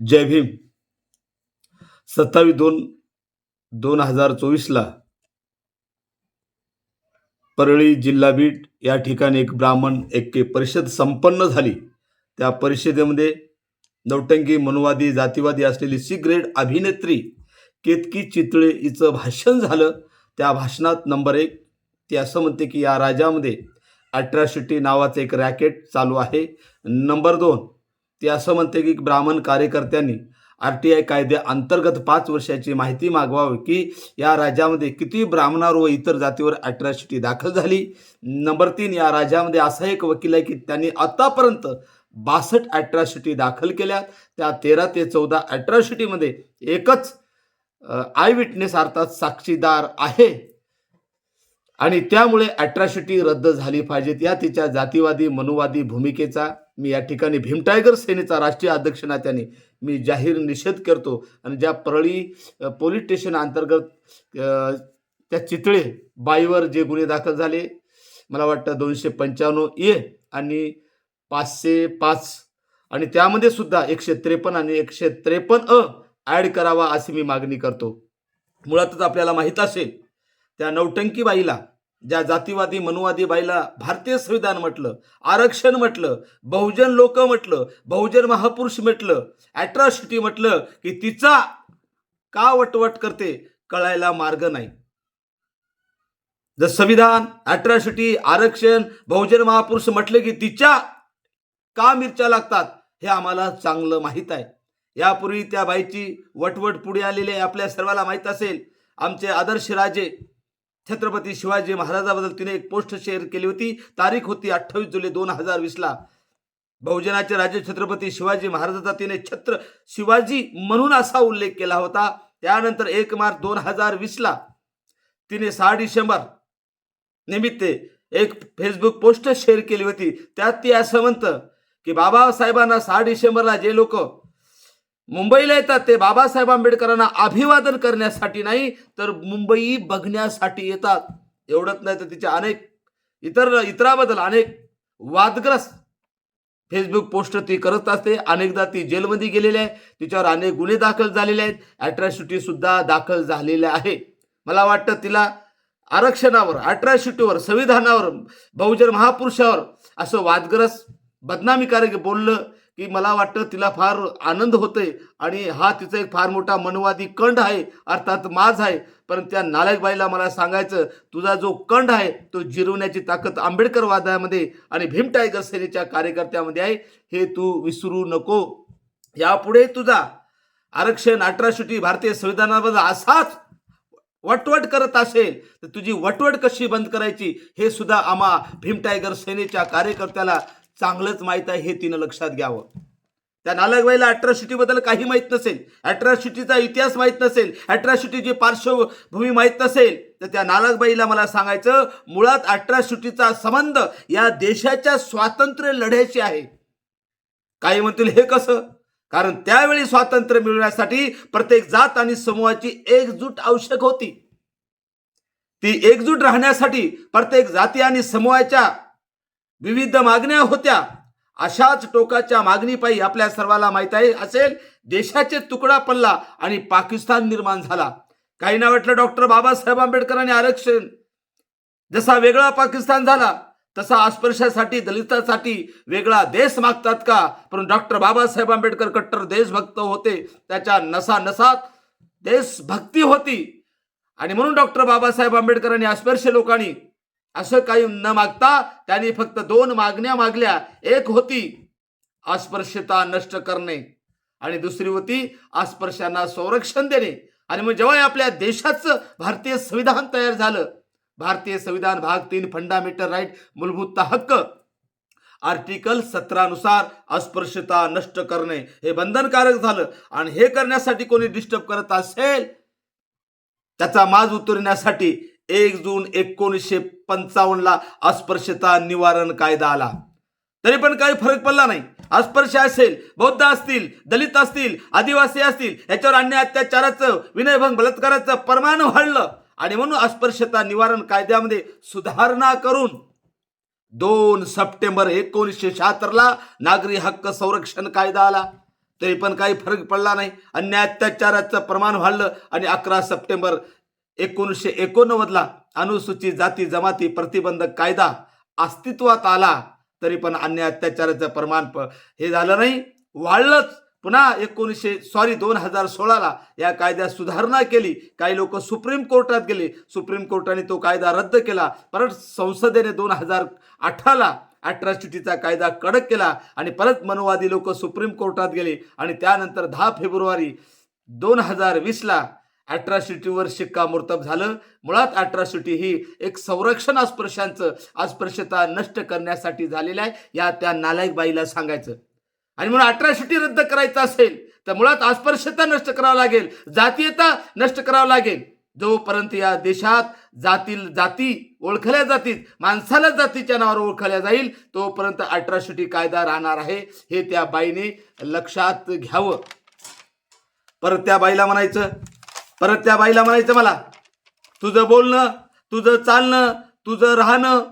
जय भीम. सत्तावीस दोन दोन हजार चोवीसला परळी जिल्हा बीट या ठिकाणी एक ब्राह्मण एक परिषद संपन्न झाली. त्या परिषदेमध्ये नौटंकी मनुवादी जातीवादी असलेली सी ग्रेड अभिनेत्री केतकी चितळे हिचं भाषण झालं. त्या भाषणात नंबर एक ती असं म्हणते की या राज्यामध्ये अट्रॅसिटी नावाचं एक रॅकेट चालू आहे. नंबर दोन ती असं म्हणते की ब्राह्मण कार्यकर्त्यांनी आर टी आय कायद्या अंतर्गत पाच वर्षाची माहिती मागवावी की या राज्यामध्ये किती ब्राह्मणावर व इतर जातीवर अट्रॅसिटी दाखल झाली. नंबर तीन या राज्यामध्ये असा एक वकील आहे की त्यांनी आतापर्यंत बासष्ट अट्रॅसिटी दाखल केल्या त्या तेरा ते चौदा अट्रॅसिटीमध्ये एकच आय विटनेस अर्थात साक्षीदार आहे. आणि त्यामुळे अट्रॅसिटी रद्द झाली पाहिजेत. या तिच्या जातीवादी मनुवादी भूमिकेचा मी या ठिकाणी भीम टायगर सेनेचा राष्ट्रीय अध्यक्ष नात्याने मी जाहीर निषेध करतो. आणि ज्या परळी पोलीस स्टेशन अंतर्गत त्या चितळे बाईवर जे गुन्हे दाखल झाले मला वाटतं दोनशे पंच्याण्णव ए आणि पाचशे पाच. आणि त्यामध्ये सुद्धा एकशे त्रेपन्न आणि एकशे त्रेपन्न अ ॲड करावा अशी मी मागणी करतो. मुळातच आपल्याला माहीत असेल त्या नौटंकी बाईला ज्या जातीवादी मनुवादी बाईला भारतीय संविधान म्हटलं आरक्षण म्हटलं बहुजन लोक म्हटलं बहुजन महापुरुष म्हटलं अट्रॉसिटी म्हटलं की तिचा का वटवट करते कळायला मार्ग नाही. जर संविधान अट्रॉसिटी आरक्षण बहुजन महापुरुष म्हटलं की तिच्या का मिरच्या लागतात हे आम्हाला चांगलं माहीत आहे. यापूर्वी त्या बाईची वटवट पुढे आलेली आहे आपल्या सर्वाला माहीत असेल. आमचे आदर्श राजे छत्रपती शिवाजी महाराजाबद्दल तिने एक पोस्ट शेअर केली होती. तारीख होती अठ्ठावीस जुलै दोन हजार वीसला बहुजनाचे राजे छत्रपती शिवाजी महाराजाचा तिने छत्र शिवाजी म्हणून असा उल्लेख केला होता. त्यानंतर एक मार्च दोन हजार वीसला तिने सहा डिसेंबर निमित्त एक फेसबुक पोस्ट शेअर केली होती. त्यात ती असं म्हणतं की बाबासाहेबांना सहा डिसेंबरला जे लोक मुंबईला येतात ते बाबासाहेब आंबेडकरांना अभिवादन करण्यासाठी नाही तर मुंबई बघण्यासाठी येतात. एवढंच नाही तर तिच्या अनेक इतर इतराबद्दल अनेक वादग्रस्त फेसबुक पोस्ट ती करत असते. अनेकदा ती जेलमध्ये गेलेली आहे. तिच्यावर अनेक गुन्हे दाखल झालेले आहेत. अट्रॅसिटी सुद्धा दाखल झालेल्या आहे. मला वाटतं तिला आरक्षणावर अट्रॅसिटीवर संविधानावर बहुजन महापुरुषावर असं वादग्रस्त बदनामीकारक बोललं की मला वाटतं तिला फार आनंद होतोय आणि हा तिचा एक फार मोठा मनवादी कंड आहे अर्थात माज आहे. पण त्या नालायक बाईला मला सांगायचं तुझा जो कंड आहे तो जिरवण्याची ताकद आंबेडकर वादामध्ये आणि भीम टायगर सेनेच्या कार्यकर्त्यामध्ये आहे. हे तू विसरू नको. यापुढे तुझा आरक्षण अठराशे भारतीय संविधानाबद्दल असाच वटवट करत असेल तर तुझी वटवट कशी बंद करायची? हे सुद्धा आम्हा भीम टायगर सेनेच्या कार्यकर्त्याला चांगलंच माहीत आहे हे तिनं लक्षात घ्यावं. त्या नालकबाईला अट्रॉसिटीबद्दल काही माहीत नसेल अट्रॉसिटीचा इतिहास माहीत नसेल अट्रॉसिटीची पार्श्वभूमी माहीत नसेल तर त्या नालकबाईला मला सांगायचं मुळात अट्रॉसिटीचा संबंध या देशाच्या स्वातंत्र्य लढ्याशी आहे. काही म्हणतील हे कसं? कारण त्यावेळी स्वातंत्र्य मिळवण्यासाठी प्रत्येक जात आणि समूहाची एकजूट आवश्यक होती. ती एकजूट राहण्यासाठी प्रत्येक जाती आणि समूहाच्या विविध मागण्या होत्या. अशाच टोकाच्या मागणीपायी आपल्या सर्वाला माहीत आहे असेल देशाचे तुकडा पडला आणि पाकिस्तान निर्माण झाला. काही ना वाटलं डॉक्टर बाबासाहेब आंबेडकरांनी आरक्षण? जसा वेगळा पाकिस्तान झाला तसा अस्पृश्यासाठी दलितासाठी वेगळा देश मागतात का? पण डॉक्टर बाबासाहेब आंबेडकर कट्टर देशभक्त होते त्याच्या नसा नसात देशभक्ती होती. आणि म्हणून डॉक्टर बाबासाहेब आंबेडकरांनी अस्पृश्य लोकांनी असं काही न मागता त्यांनी फक्त दोन मागण्या मागल्या. एक होती अस्पृश्यता नष्ट करणे आणि दुसरी होती अस्पृश्यांना संरक्षण देणे. आणि मग जेव्हा आपल्या देशाचं भारतीय संविधान तयार झालं भारतीय संविधान भाग तीन फंडामेंटल राईट मूलभूत हक्क आर्टिकल सतरानुसार अस्पृश्यता नष्ट करणे हे बंधनकारक झालं. आणि हे करण्यासाठी कोणी डिस्टर्ब करत असेल? त्याचा माज उतरण्यासाठी एक जून एकोणीसशे पंचावन्नला अस्पृश्यता निवारण कायदा आला. तरी पण काही फरक पडला नाही. अस्पृश्य असेल बौद्ध असतील दलित असतील आदिवासी असतील याच्यावर अन्य अत्याचाराचं विनयभंग बलात्काराचं प्रमाण वाढलं. आणि म्हणून अस्पृश्यता निवारण कायद्यामध्ये सुधारणा करून दोन सप्टेंबर एकोणीसशे शहात्तरला नागरी हक्क संरक्षण कायदा आला. तरी पण काही फरक पडला नाही. अन्याय अत्याचाराचं प्रमाण वाढलं आणि अकरा सप्टेंबर एकोणीसशे एकोणनव्वदला अनुसूचित जाती जमाती प्रतिबंधक कायदा अस्तित्वात आला तरी पण अन्याय अत्याचाराचं प्रमाण प- हे झालं नाही. वाढलंच. पुन्हा एकोणीसशे सॉरी दोन हजार सोळाला या कायद्यात सुधारणा केली. काही लोक सुप्रीम कोर्टात गेले. सुप्रीम कोर्टाने तो कायदा रद्द केला. परत संसदेने दोन हजार अठराला अट्रॉसिटीचा कायदा कडक केला आणि परत मनोवादी लोक सुप्रीम कोर्टात गेले. आणि त्यानंतर दहा फेब्रुवारी दोन हजार वीसला अॅट्रॉसिटीवर शिक्कामोर्तब झालं. मुळात अॅट्रॉसिटी ही एक संरक्षण अस्पृश्यांचं अस्पृश्यता नष्ट करण्यासाठी झालेलं आहे. या त्या नालायक बाईला सांगायचं. आणि म्हणून अॅट्रॉसिटी रद्द करायचं असेल तर मुळात अस्पृश्यता नष्ट करावं लागेल. जातीयता नष्ट करावं लागेल. जोपर्यंत या देशात जातील जाती ओळखल्या जातील माणसाला जातीच्या नावावर ओळखल्या जाईल तोपर्यंत अट्रॉसिटी कायदा राहणार आहे. हे त्या बाईने लक्षात घ्यावं. परत त्या बाईला म्हणायचं परत त्या बाईला म्हणायचं मला तुझं बोलणं तुझं चालणं तुझं राहणं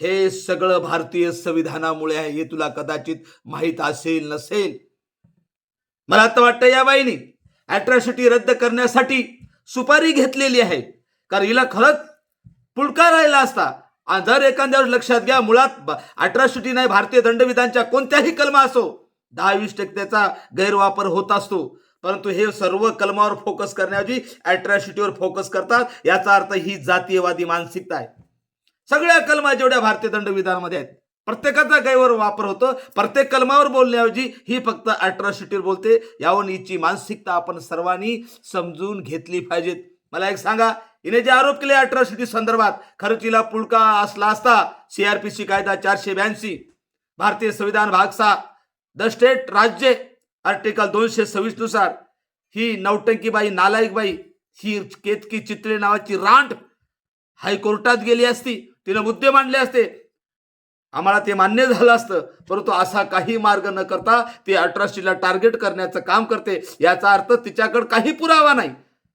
हे सगळं भारतीय संविधानामुळे आहे हे तुला कदाचित माहीत असेल नसेल. मला आता वाटतं या बाईने अॅट्रॉसिटी रद्द करण्यासाठी सुपारी घेतलेली आहे. कारण हिला खरंच पुळका राहिला असता. जर एखाद्यावर लक्षात घ्या मुळात अट्रॉसिटी नाही भारतीय दंडविधानच्या कोणत्याही कलमा असो दहा वीस टक्क्याचा गैरवापर होत असतो. परंतु हे सर्व कलमावर फोकस करण्याऐवजी अट्रॉसिटीवर फोकस करतात. याचा अर्थ ही जातीयवादी मानसिकता आहे. सगळ्या कलमा जेवढ्या भारतीय दंडविधानामध्ये आहेत प्रत्येकाचा गैवर वापर होतो. प्रत्येक कलमावर बोलण्याऐवजी ही फक्त अट्रॉसिटीवर बोलते. यावरून हिची मानसिकता आपण सर्वांनी समजून घेतली पाहिजेत. मला एक सांगा हिने जे आरोप केले अट्रॉसिटी संदर्भात खरचीला पुळका असला असता सीआरपीसी कायदा चारशे ब्याऐंशी भारतीय संविधान भाग सहा द स्टेट राज्य आर्टिकल दोनशे सव्वीसनुसार ही नौटंकी बाई नालायक बाई ही केतकी चित्रे नावाची रांट हायकोर्टात गेली असती. तिनं मुद्दे मांडले असते. आम्हाला ते मान्य झालं असतं. परंतु असा काही मार्ग न करता ती अट्रॉसिटीला टार्गेट करण्याचं काम करते. याचा अर्थ तिच्याकडे काही पुरावा नाही.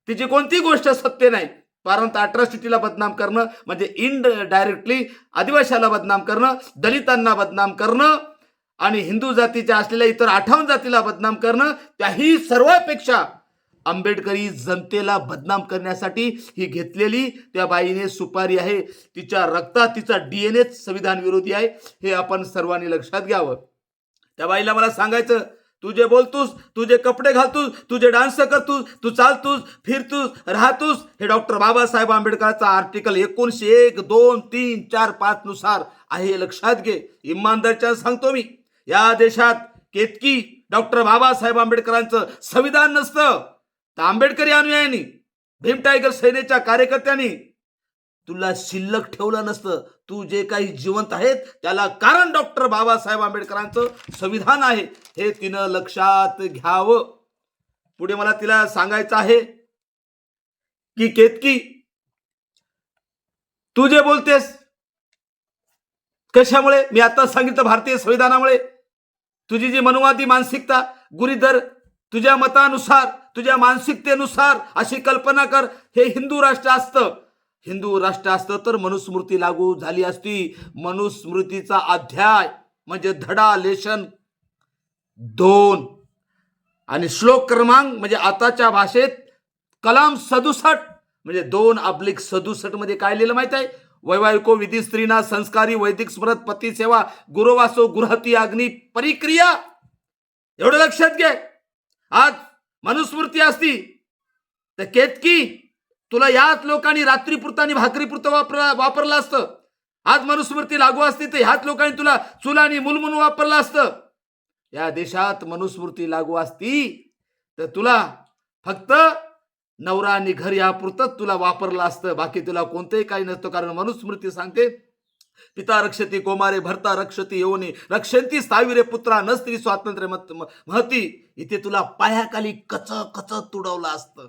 तिची कोणती गोष्ट सत्य नाही. परंतु अट्रॉसिटीला बदनाम करणं म्हणजे इन डायरेक्टली आदिवाशाला बदनाम करणं दलितांना बदनाम करणं आणि हिंदू जातीच्या असलेल्या इतर अठावन्न जातीला बदनाम करणं त्याही सर्वापेक्षा आंबेडकरी जनतेला बदनाम करण्यासाठी ही घेतलेली त्या बाईने सुपारी आहे. तिच्या रक्तात तिचा डी एन एच संविधान विरोधी आहे. हे आपण सर्वांनी लक्षात घ्यावं. त्या बाईला मला सांगायचं तू जे बोलतोस तू जे कपडे घालतोस तू जे डान्स करतोस तू चालतोस फिरतोस राहतोस हे डॉक्टर बाबासाहेब आंबेडकरचा आर्टिकल एकोणीसशे एक दोन तीन चार पाच नुसार आहे हे लक्षात घे. इमानदारच्या सांगतो मी. या देशात केतकी डॉक्टर बाबासाहेब आंबेडकरांचं संविधान नसतं. तर आंबेडकरी अनुयायांनी भीम टायगर सेनेच्या कार्यकर्त्यांनी तुला शिल्लक ठेवलं नसतं. तू जे काही जिवंत आहेत त्याला कारण डॉक्टर बाबासाहेब आंबेडकरांचं संविधान आहे. हे तिनं लक्षात घ्यावं. पुढे मला तिला सांगायचं आहे की केतकी तू जे बोलतेस कशामुळे? मी आता सांगितलं भारतीय संविधानामुळे. तुझी जी मनुवादी मानसिकता गुरीधर तुझ्या मतानुसार तुझ्या मानसिकतेनुसार अशी कल्पना कर हे हिंदू राष्ट्र असतं. हिंदू राष्ट्र असतं तर मनुस्मृती लागू झाली असती. मनुस्मृतीचा अध्याय म्हणजे धडा लेशन. दोन. आणि श्लोक क्रमांक म्हणजे आताच्या भाषेत कलाम सदुसष्ट. म्हणजे दोन अब्लिक सदुसष्टमध्ये काय लिहिलं माहीत आहे? वैवाहिको विधी स्त्रीना संस्कारी वैदिक स्मृत पती सेवा गुरुवासो गृहती अग्नी परिक्रिया. एवढं लक्षात घे. आज मनुस्मृती असती. तर केतकी तुला याच लोकांनी रात्रीपुरतं आणि भाकरीपुरतं वापर वापरलं असतं. आज मनुस्मृती लागू असती तर ह्याच लोकांनी तुला चुला आणि मूल म्हणून वापरलं असतं. या देशात मनुस्मृती लागू असती तर तुला फक्त नवरा आणि घर यापुरतंच तुला वापरलं असतं. बाकी तुला कोणतंही काही नसतं. कारण मनुस्मृती सांगते पिता रक्षती कोमारे भरता रक्षती येऊने रक्षंती स्थाविरे पुत्रा न स्त्री स्वातंत्र्य मत- महती. इथे तुला पायाखाली कच कच तुडवलं असतं.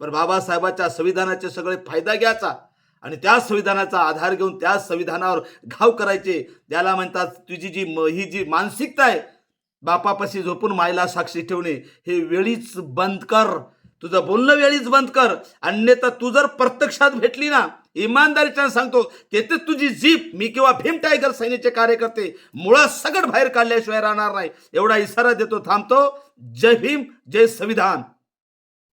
पण बाबासाहेबाच्या संविधानाचे सगळे फायदा घ्यायचा आणि त्या संविधानाचा आधार घेऊन त्या संविधानावर घाव करायचे. त्याला म्हणतात तुझी जी म- ही जी मानसिकता आहे बापापाशी झोपून मायला साक्षी ठेवणे हे वेळीच बंद कर. तुझं बोलणं वेळीच बंद कर. अन्यथा तू जर प्रत्यक्षात भेटली ना इमानदारीच्या सांगतो तेथे तुझी जीप मी किंवा भीम टायगर सैन्याचे कार्यकर्ते मुळात सगळं बाहेर काढल्याशिवाय राहणार नाही. एवढा इशारा देतो थांबतो. जय भीम जय संविधान.